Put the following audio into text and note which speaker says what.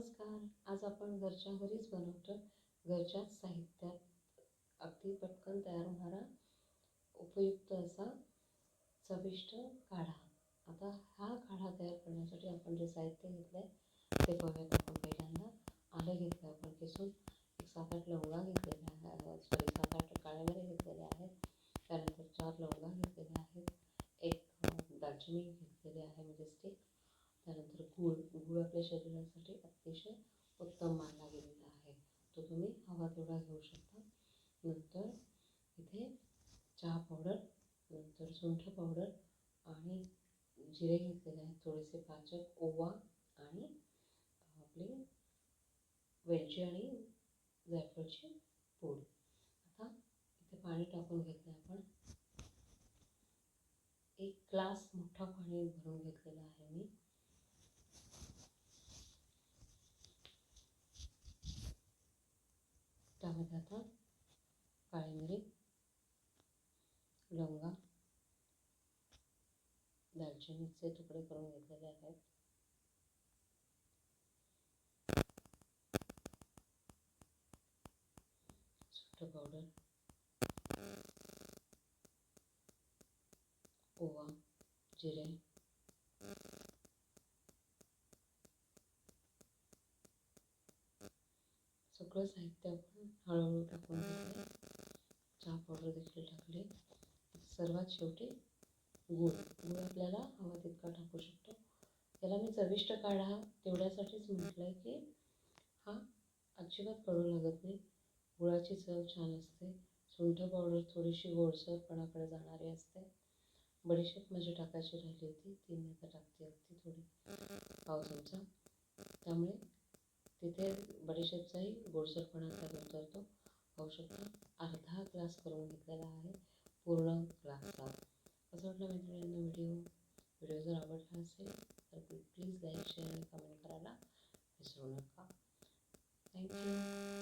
Speaker 1: नमस्कार. आज आपण घरच्या घरीच बनवतो. घरच्याच साहित्यात अगदी पटकन तयार होणारा उपयुक्त असा चविष्ट काढा. आता हा काढा तयार करण्यासाठी आपण जे साहित्य घेतलं आहे ते बघूयात आपण पहिल्यांदा. आलं घेतलं आपण किसून. एक सात आठ लवंगा घेतलेल्या आहे सॉरी सात आठ काळ्यामध्ये घेतलेल्या घेतलेले आहेत. त्यानंतर चार लवंगा घेतलेल्या आहेत. एक दालचिनी घेतलेली आहे म्हणजे स्टिक त्यानंतर गूळ गूळ आपल्या शरीरासाठी अतिशय उत्तम मानला गेलेला आहे. तो तुम्ही हवा तेवढा घेऊ शकता. नंतर इथे चहा पावडर नंतर सुंठ पावडर आणि जिरे घेतलेले आहेत. थोडेसे पाचक ओवा आणि आपली वेलची आणि जायफळची पूड. आता इथे पाणी टाकून घेतलं आपण. एक ग्लास मोठा पाणी भरून घेतलेला आहे मी. त्यामध्ये आता काळे मिरी लवंगा दालचिनीचे तुकडे करून घेतलेले आहेत. सुंठ पावडर ओवा जिरे सगळं साहित्य आपण हळूहळू टाकून घेतलं. चहा पावडर देखील टाकले. सर्वात शेवटी गूळ. गूळ आपल्याला हवा तितका टाकू शकतो. याला मी चविष्ट काढा तेवढ्यासाठीच म्हटलं आहे की हा अजिबात कडू लागत नाही. गुळाची चव छान असते. सुंठ पावडर थोडीशी गोडसरपणाकडे जाणारी असते. बडीशेप माझी टाकायची राहिली होती. ती मी आता टाकते अगदी थोडी. पाव चमचा. त्यामुळे तिथे बडीशेपचाही गोडसरपणा त्यात उतरतो. पाहू अर्धा ग्लास करून घेतलेला आहे. पूर्ण ग्लासचा. असं वाटलं मित्रांनो व्हिडिओ व्हिडिओ जर आवडला असेल तर प्लीज लाईक शेअर आणि कमेंट करायला विसरू नका. थँक्यू.